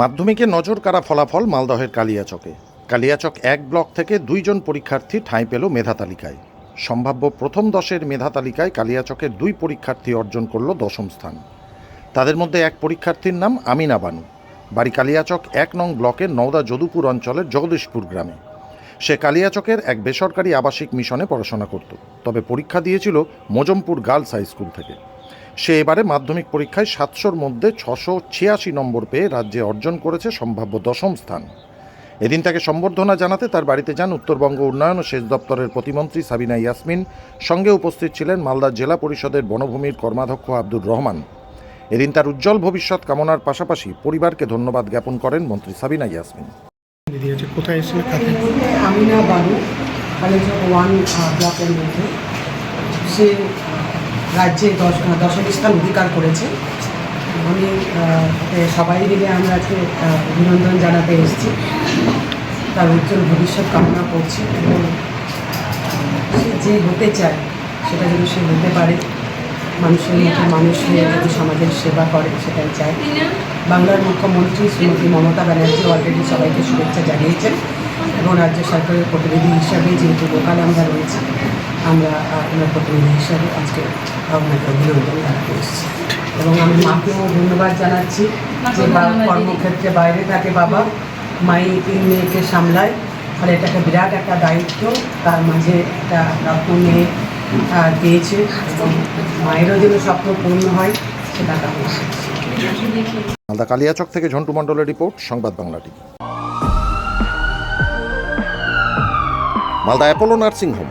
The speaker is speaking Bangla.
মাধ্যমিকে নজর কাড়া ফলাফল মালদহের কালিয়াচকে। কালিয়াচক এক ব্লক থেকে দুইজন পরীক্ষার্থী ঠাঁই পেল মেধা তালিকায়। সম্ভাব্য প্রথম দশের মেধা তালিকায় কালিয়াচকের দুই পরীক্ষার্থী অর্জন করল দশম স্থান। তাদের মধ্যে এক পরীক্ষার্থীর নাম আমিনা বানু। বাড়ি কালিয়াচক এক নং ব্লকের নওদা যদুপুর অঞ্চলের জগদীশপুর গ্রামে। সে কালিয়াচকের এক বেসরকারি আবাসিক মিশনে পড়াশোনা করত, তবে পরীক্ষা দিয়েছিল মজমপুর গার্লস হাই স্কুল থেকে। সে এবারে মাধ্যমিক পরীক্ষায় সাতশোর মধ্যে ছশো ছিয়াশি নম্বর পেয়ে রাজ্যে অর্জন করেছে সম্ভাব্য দশম স্থান। এদিন তাকে সম্বর্ধনা জানাতে তার বাড়িতে যান উত্তরবঙ্গ উন্নয়ন ও সেচ দপ্তরের প্রতিমন্ত্রী সাবিনা ইয়াসমিন সঙ্গে উপস্থিত ছিলেন মালদা জেলা পরিষদের বনভূমির কর্মাধ্যক্ষ আব্দুর রহমান। এদিন তার উজ্জ্বল ভবিষ্যৎ কামনার পাশাপাশি পরিবারকে ধন্যবাদ জ্ঞাপন করেন মন্ত্রী সাবিনা ইয়াসমিন। দিদি আছে কোথায় এসেছিল আমিনা বানু কালেজক ওয়ান ব্লকের মধ্যে। সে রাজ্যে দশ দশম স্থান অধিকার করেছে। আমি সবাই মিলে আমরা আজকে অভিনন্দন জানাতে এসেছি। তার উজ্জ্বল ভবিষ্যৎ কামনা করছি এবং সে যে হতে চায়, সেটা যেন সে হতে পারে। মানুষের মতো মানুষ হয়ে যদি সমাজের সেবা করে, সেটাই চায় বাংলার মুখ্যমন্ত্রী শ্রীমতী মমতা ব্যানার্জি অলরেডি সবাইকে শুভেচ্ছা জানিয়েছেন এবং রাজ্য সরকারের প্রতিনিধি হিসাবে যেহেতু লোকাল আমরা রয়েছি আমরা আপনার প্রতিনিধি হিসাবে আজকে আপনাকে অভিনন্দন জানাতে এসেছি। এবং আমি মাকেও ধন্যবাদ জানাচ্ছি যে কর্মক্ষেত্রে বাইরে থাকে বাবা। মাই তিন মেয়েকে সামলায় ফলে এটা একটা বিরাট একটা দায়িত্ব। তার মাঝে একটা রত্ন মেয়ে পেয়েছে এবং মায়েরও যেন স্বপ্ন পূর্ণ হয় সেটা কামনা মালদা কালিয়াচক থেকে ঝন্টু মণ্ডলের রিপোর্ট সংবাদ Bangla TV. Malda Apollo nursing home.